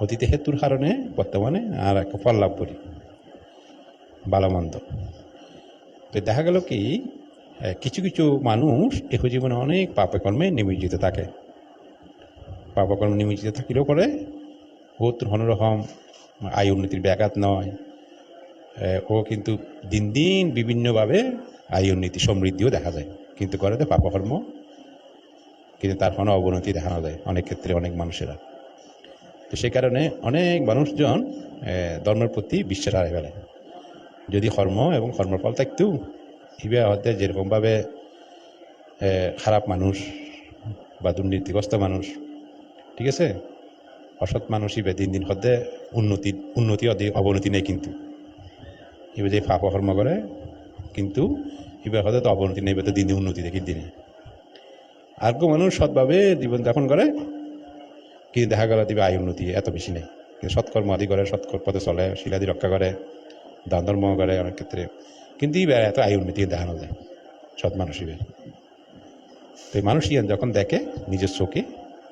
অতীতে হেতুর কারণে, বর্তমানে আর একটা ফল লাভ করি। ভালো মন্দ তো দেখা গেল কি কিছু কিছু মানুষ এহ জীবনে অনেক পাপে কর্মে নিমজ্জিত থাকে। পাপকর্মে নিমজ্জিত থাকিলেও পরে বহুত হনরকম আয় উন্নতির ব্যাঘাত নয়। ও কিন্তু দিন দিন বিভিন্নভাবে আয় উন্নতি সমৃদ্ধিও দেখা যায়। কিন্তু করে তো পাপকর্ম, কিন্তু তার কোনো অবনতি দেখানো যায়। অনেক ক্ষেত্রে অনেক মানুষেরা। তো সেই কারণে অনেক মানুষজন ধর্মের প্রতি বিশ্বাস হারিয়ে ফেলে। যদি কর্ম এবং কর্মফল থাকতো ইবে হতে যেরকমভাবে খারাপ মানুষ বা দুর্নীতিগ্রস্ত মানুষ, ঠিক আছে? অসৎ মানুষ ইবে দিন দিন হতে উন্নতি উন্নতি অবনতি নেই কিন্তু। এবার যে পাপ কর্ম করে, কিন্তু এবার হতে তো অবনতি নেই এবার তো দিন দিন উন্নতি দেখি দিনে। আর মানুষ সৎভাবে জীবনযাপন করে কিন্তু দেখা গেল দিবে আয় উন্নতি এত বেশি নেই। কিন্তু সৎকর্ম আদি করে সৎকর পথে চলে শিলাদি রক্ষা করে দান ধর্ম করে অনেক ক্ষেত্রে। কিন্তু ইবার এত আয় উন্নতি দেখানো যায় সৎ মানুষ ইবার তো মানুষ ইয়ান যখন দেখে নিজের চোখে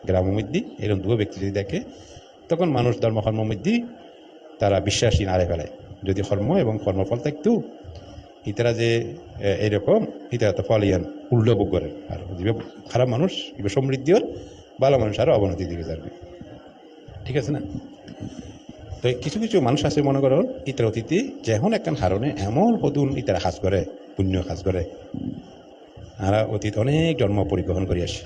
গ্রামের মধ্যে এরকম দুটো ব্যক্তি যদি দেখে তখন মানুষ ধর্ম কর্মের মধ্যে তারা বিশ্বাসী নারে ফেলে। যদি কর্ম এবং কর্মফল থাকতো ইতারা যে এ, এরকম ইতারা তো ফল ইয়ান উল্টো ভোগ করে। আর খারাপ মানুষ এবার সমৃদ্ধি হল ভালো মানুষ আরও অবনতি দিকে যাবে ঠিক আছে না? তো কিছু কিছু মানুষ আছে, মনে করুন ইতার অতীতে যেমন একখান হারণে এমন হতুন ইতারা কাজ করে, পুণ্য কাজ করে। আর অতীত অনেক জন্ম পরিগ্রহণ করে আসে।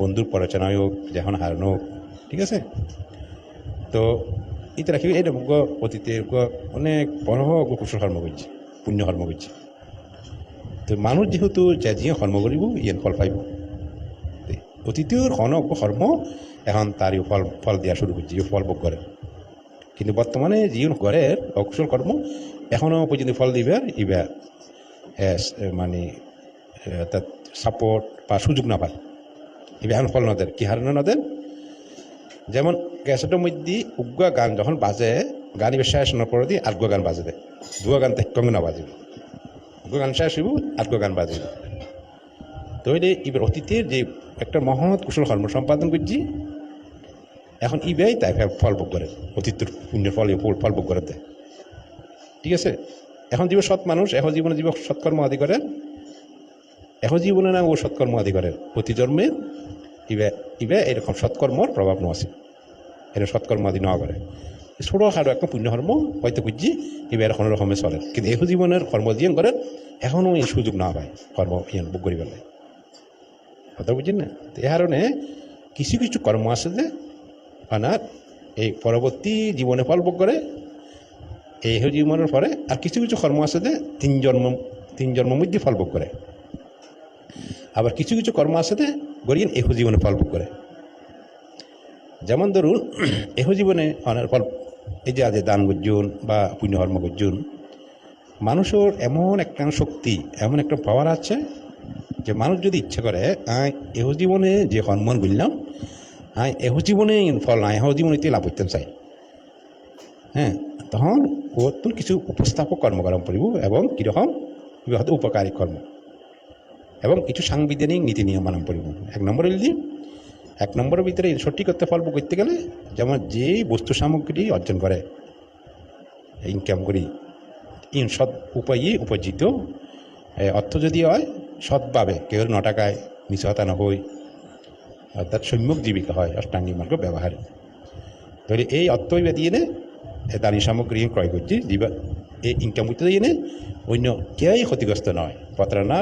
বন্ধুর পরচনায় হোক যখন হারণ হোক, ঠিক আছে? তো ইতারা কি গো অতীতে অনেক বড় কুশল কর্ম করছে, পুণ্য কর্ম করছে। তো মানুষ যেহেতু যে যিয়ে কর্ম করিব ইয়েন ফল পাইব। অতীতের কর্ম, এখন তারই ফল ফল দেওয়া শুরু করছে ফল ভোগ করে। কিন্তু বর্তমানে যিন করে অকুশল কর্ম এখনও পর্যন্ত ফল দিবে ইবে মানে তার সাপোর্ট বা সুযোগ না পায়। এবার এখন ফল নদের কি হারানো নদের যেমন ক্যাসেটের মধ্যে উগ্র গান যখন বাজে, গান এবার শেষ হওয়ার পরে দিয়ে আর্গ গান বাজবে দুয়া গান তেক্কং না বাজিবে উগ্র গান শেষ হইব আর্গ গান বাজিবে তো এবার অতীতের যে একটা মহৎ কুশল কর্ম সম্পাদন করছি। এখন ইবেই তাই ফল ভোগ করে, অতীতের পুণ্যের ফল ফল ভোগ করে দেয় ঠিক আছে? এখন জীব সৎ মানুষ, এখন জীবনে জীব সৎকর্ম আদি করে, এখন জীবনে না ও সৎকর্ম আদি করে। প্রতি জন্মে ইবে ইবে এরকম সৎকর্মর প্রভাব ন আছে। এটা সৎকর্ম আদি নেওয়া করে। ছোটো খাটো একটা পুণ্যকর্ম হয়তো বুঝছি ইবে এরকম রকমে চলে। কিন্তু এহ জীবনের কর্ম দিয়ে করে এখনও এই সুযোগ না পায় কর্ম ইয়ান বুক করি পেলাই কথা বুঝছেন না? তো এই কারণে কিছু কিছু কর্ম আছে যে, আনার এই পরবর্তী জীবনে ফল ভোগ করে, এই জীবনের পরে আর কিছু কিছু কর্ম আছে যে, তিন জন্ম তিন জন্ম মধ্যে ফল ভোগ করে। আবার কিছু কিছু কর্ম আছে যে গরিয়েন এহ জীবনে ফল ভোগ করে। যেমন ধরুন এহ জীবনে ফল, এই যে আজ দান গুজ্জন বা পুণ্যকর্ম গুজ্জন মানুষের এমন একটা শক্তি, এমন একটা পাওয়ার আছে যে মানুষ যদি ইচ্ছে করে আয় এহ জীবনে যে কর্ম বললাম আয় এহ জীবনে ফল নাই, এহ জীবনে লাভ করতে চাই। হ্যাঁ তখন ওর কিছু উপস্থাপক কর্মকর্ম করিব এবং কীরকম? হয়তো উপকারী কর্ম। এবং কিছু সাংবিধানিক নীতি নিয়ম মানন করিব এক নম্বর হইলি এক নম্বরের ভিতরে সঠিকত্ব ফল ভোগ করতে গেলে যেমন যে বস্তু সামগ্রী অর্জন করে ইনকাম করি, ইন সৎ উপায়ে উপার্জিত অর্থ যদি হয় সৎভাবে কেউ ন টাকায় মিশহতা নহই অর্থাৎ সম্যক জীবিকা হয় অষ্টাঙ্গিক মার্গ ব্যবহার। তাহলে এই অর্থ ইবা দিয়ে দানি সামগ্রী ক্রয় করছি, দিবা এই ইনকাম করতে দিয়ে অন্য কেউই ক্ষতিগ্রস্ত নয় প্রতারণা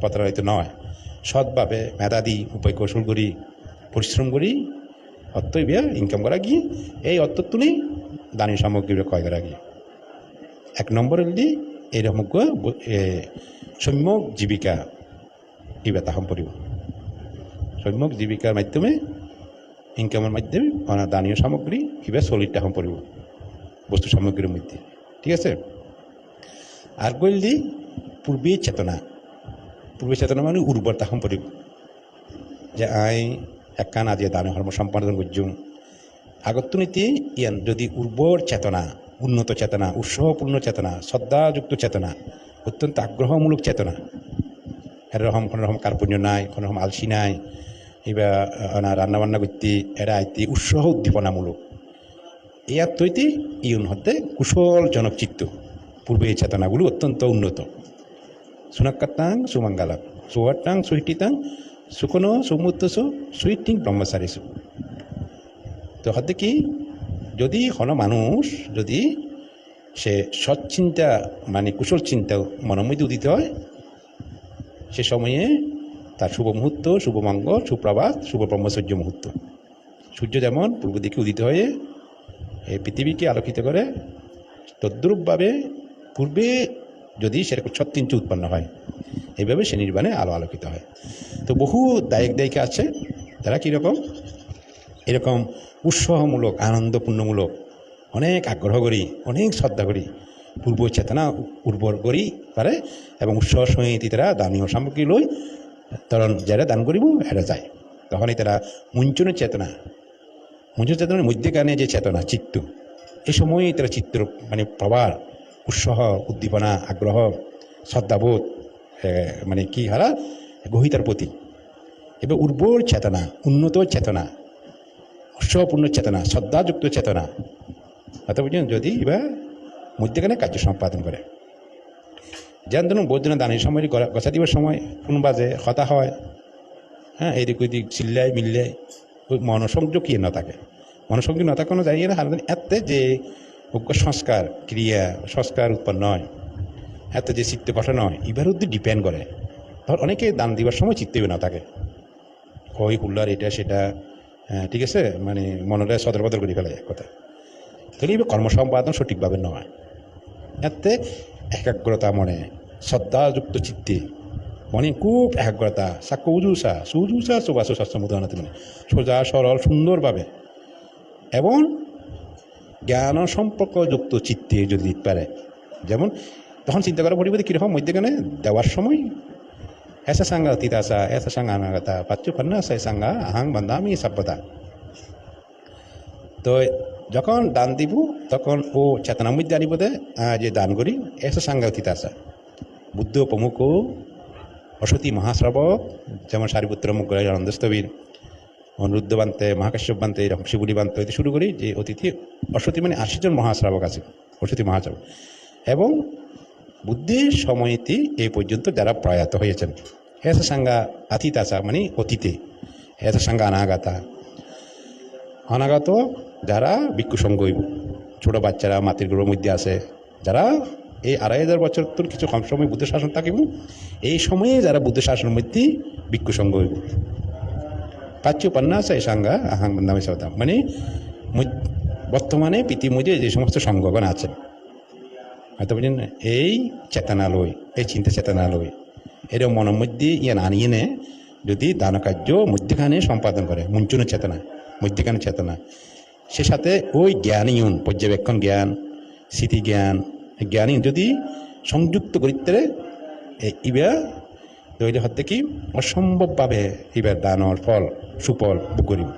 প্রতারণিত নয়। সৎভাবে মেধা দিই উপায় কৌশল করি, পরিশ্রম করি অর্থ ইবা ইনকাম করা গিয়ে এই অর্থ তুলি দানি সামগ্রী ক্রয় করা গিয়ে। এক নম্বর হলি এইরকম সম্যক জীবিকা ইবা তাহম পড়িব সম্যক জীবিকার মাধ্যমে ইনকামের মাধ্যমে দানীয় সামগ্রী কিবা চল্লিশ টাকা পড়িব বস্তু সামগ্রীর মধ্যে। ঠিক আছে? আর গল্লি পূর্বে চেতনা। পূর্বে চেতনা মানে উর্বরতা সম্পর্ক যে আই একখান আজি দানে কর্ম সম্পাদন করছুম নীতি ইয়ান যদি উর্বর চেতনা, উন্নত চেতনা উৎসাহপূর্ণ চেতনা শ্রদ্ধাযুক্ত চেতনা অত্যন্ত আগ্রহমূলক চেতনা। এরকম কোনো রকম কার্পণ্য নাই, কোনো রকম আলসি নাই। এবার রান্না বান্না করতে, এরা আইতে উৎসাহ উদ্দীপনামূলক। এই আত্মইতে ইউন হতে কুশলজনক চিত্ত পূর্বে এই চেতনাগুলো অত্যন্ত উন্নত। সুনাক্কাতাং সুমঙ্গালাম সুয়াটাং সুহিটিতাং সুকনো সুমুত্তসু সুইটিং ব্রহ্মচারীসু তো হতে কি? যদি কোনো মানুষ, যদি সে সৎচিন্তা মানে কুশল চিন্তা মনের মধ্যে উদিত হয়। সে সময়ে তার শুভ মুহূর্ত, শুভ মঙ্গল, সুপ্রভাত, শুভ ব্রহ্মচর্য মুহূর্ত। সূর্য যেমন পূর্ব দিকে উদিত হয়ে এই পৃথিবীকে আলোকিত করে, তদ্রূপভাবে পূর্বে যদি সেরকম ছত্রিঞ্চ উৎপন্ন হয়, এইভাবে সে নির্বাণে আলো আলোকিত হয়। তো বহু দায়ক দায়িকা আছে, তারা কীরকম? এরকম উৎসাহমূলক, আনন্দপূর্ণমূলক অনেক আগ্রহ করি, অনেক শ্রদ্ধা করি, পূর্ব চেতনা উর্বর করি পারে এবং উৎসাহ সহিত তারা দানীয় সামগ্রী লই তখন যারা দান করিব এটা যায়। তখনই তারা মুঞ্চনের চেতনা, মুঞ্চন চেতনার মধ্যে মধ্যেখানে যে চেতনা, চিত্ত, এই সময়ই তারা চিত্র মানে প্রবার উৎসাহ, উদ্দীপনা, আগ্রহ, শ্রদ্ধাবোধ মানে কি হারা, গহিতার প্রতি। এবার উর্বর চেতনা, উন্নত চেতনা উৎসাহপূর্ণ চেতনা, শ্রদ্ধাযুক্ত চেতনা বুঝলেন যদি এবার মধ্যেখানে কার্য সম্পাদন করে। যেন ধরুন বৌদ্ধনা দানের সময় গছা দিবার সময় কোনো বাজে হতা হয় হ্যাঁ এদিক ওইদিক চিল্লায় মিল্লায় ওই মনসংযোগ কি না থাকে। মনসংযোগ না থাকানো যায় না হারান এতে যে সংস্কার ক্রিয়া সংস্কার উৎপন্ন হয় এত যে চিত্ত গঠন হয় এবার উদ্দি ডিপেন্ড করে। ধর অনেকে দান দিবার সময় চিত্তে না থাকে। কই হুল্লার এটা সেটা হ্যাঁ, ঠিক আছে? মানে মনটা সদর বদল করে ফেলে এক কথা এবার কর্মসম্পাদন সঠিকভাবে নয় এতে একাগ্রতা মনে শ্রদ্ধাযুক্ত চিত্তে মনে খুব একাগ্রতা সাক্ষ্য উজুসা সুজুসা সুবাসু শাস্ত্রমুদানাতে মানে সোজা সরল সুন্দরভাবে এবং জ্ঞান সম্পর্কযুক্ত চিত্তে যদি পারে যেমন, তখন চিন্তা করা পরিবর্তে কীরকম মধ্যেখানে দেওয়ার সময়। এসা সাঙ্গা তিতাসা এসা সাঙ্গা আনাগতা পাচ্চু পান্না সে সাঙ্গা আহাং বান্দামি সভ্যতা। তো যখন দান দিব, তখন ও চেতনার মধ্যে আনিব দে যে দান করি, এসে সাংঘাতিক আসা বুদ্ধ প্রমুখ, অসতী মহাশ্রাবক, যেমন সারিপুত্র মুখ আনন্দস্তবীর অনুরুদ্ধ বানতে মহাকাশ্যপ বানতে এরকম শিবুলি বানতে হইতে শুরু করি, যে অতিথি অসতী মানে আশি জন মহাশ্রাবক আছে, অসতী মহাশ্রাবক। এবং বুদ্ধির সময়তে এই পর্যন্ত যারা প্রয়াত হয়েছেন, এসে সাঙ্গা আতিতাসা মানে অতীতে, এসে সাঙ্গা অনাগাতা অনাগত যারা ভিক্ষু সঙ্গ হইব ছোটো বাচ্চারা মাটির গৃহের মধ্যে আছে, যারা এই আড়াই হাজার বছর তোর কিছু কম সময় বুদ্ধ শাসন থাকিব এই সময়ে যারা বুদ্ধ শাসনের মধ্যে ভিক্ষু সঙ্গ। হইব পাচ্য পান্নাস এই সাঙ্গা, আহাং নামে সাবধান মানে বর্তমানে পৃথিবীর যে সমস্ত সঙ্গগণ আছে, হয়তো বুঝলেন এই চেতনালয়, এই চিন্তা চেতনালয়, এর মনের মধ্যে ইয়ে আনিয়ে নে, যদি দান কার্য মধ্যখানে সম্পাদন করে, মুঞ্চন চেতনা, মধ্যখানে চেতনা সে সাথে ওই জ্ঞানীয়ন পর্যবেক্ষণ জ্ঞান, স্মৃতি জ্ঞান। জ্ঞানী যদি সংযুক্ত করিতে ইবা দৈলে হতে কি? অসম্ভবভাবে ইবার দানর ফল, সুফল করিব।